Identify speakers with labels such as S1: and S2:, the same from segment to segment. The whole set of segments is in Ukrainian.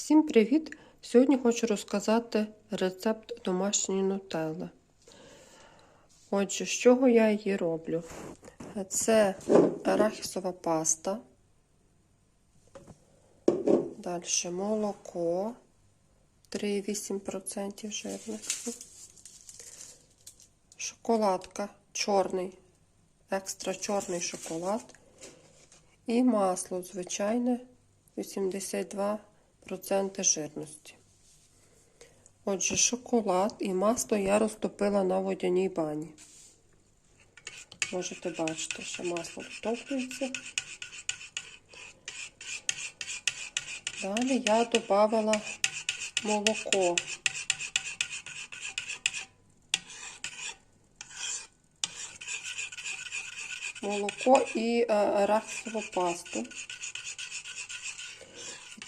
S1: Всім привіт! Сьогодні хочу розказати рецепт домашньої нутелли. Отже, з чого я її роблю? Це арахісова паста, далі молоко 3,8% жирності, шоколадка чорний, екстра чорний шоколад і масло звичайне 82% жирності. Отже, шоколад і масло я розтопила на водяній бані. Можете бачити, що масло розтоплюється. Далі я додавала молоко. Молоко і е, арахісову пасту.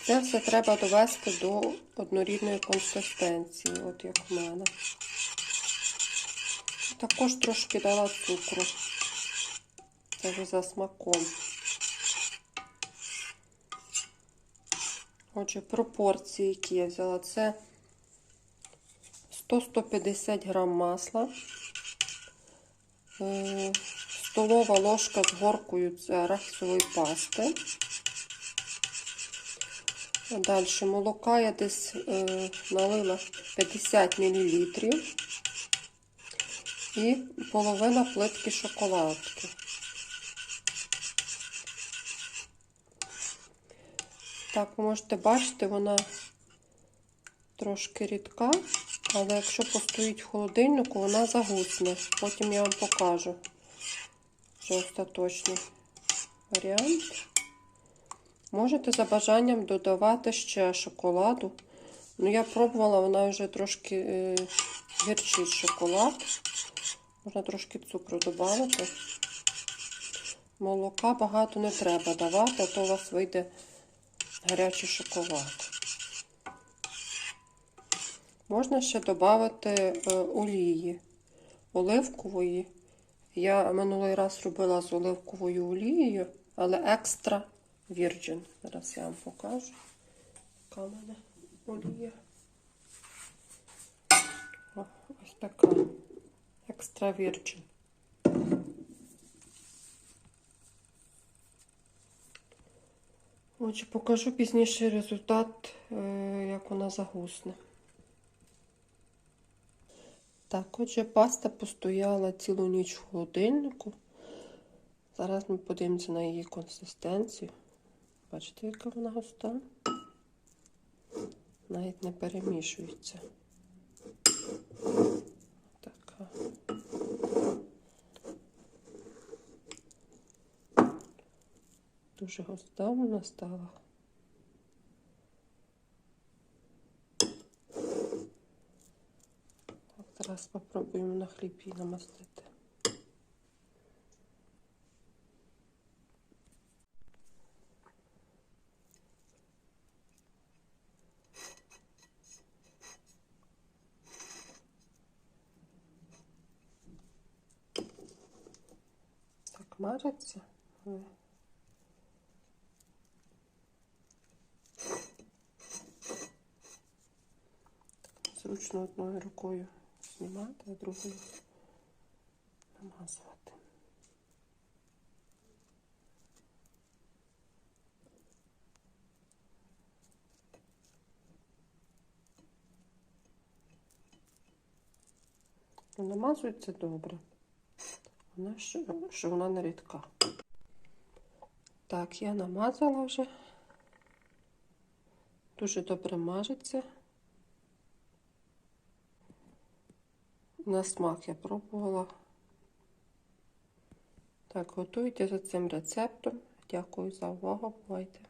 S1: Це все треба довести до однорідної консистенції, от як в мене. Також трошки дала цукру. Це вже за смаком. Отже, пропорції, які я взяла, це 100-150 грам масла, е, столова ложка з горкою це пасти. Далі молока я десь е, налила 50 мл і половина плитки шоколадки. Так, ви можете бачити, вона трошки рідка, але якщо постоїть в холодильнику, вона загусне. Потім я вам покажу вже остаточний варіант. Можете за бажанням додавати ще шоколаду. Ну, я пробувала, вона вже трошки е, гірчить шоколад. Можна трошки цукру додати. Молока багато не треба давати, а то у вас вийде гарячий шоколад. Можна ще додати е, олії оливкової. Я минулий раз робила з оливковою олією, але екстра Virgin. Зараз я вам покажу. Яка в мене олія. Ось така. Екстра Virgin. Отже, покажу пізніше результат, е, як вона загусне. Так, отже, паста постояла цілу ніч в холодильнику. Зараз ми подивимося на її консистенцію. Бачите, яка вона густа? Навіть не перемішується. Така. Дуже густа вона стала. Зараз спробуємо на хліб її намастити. Так, мажеться. Зручно одною рукою знімати, а другою намазувати. Намазується добре. Вона що, що вона не рідка. Так, я намазала вже. Дуже добре мажеться. На смак я пробувала. Так, готуйте за цим рецептом. Дякую за увагу. Бувайте.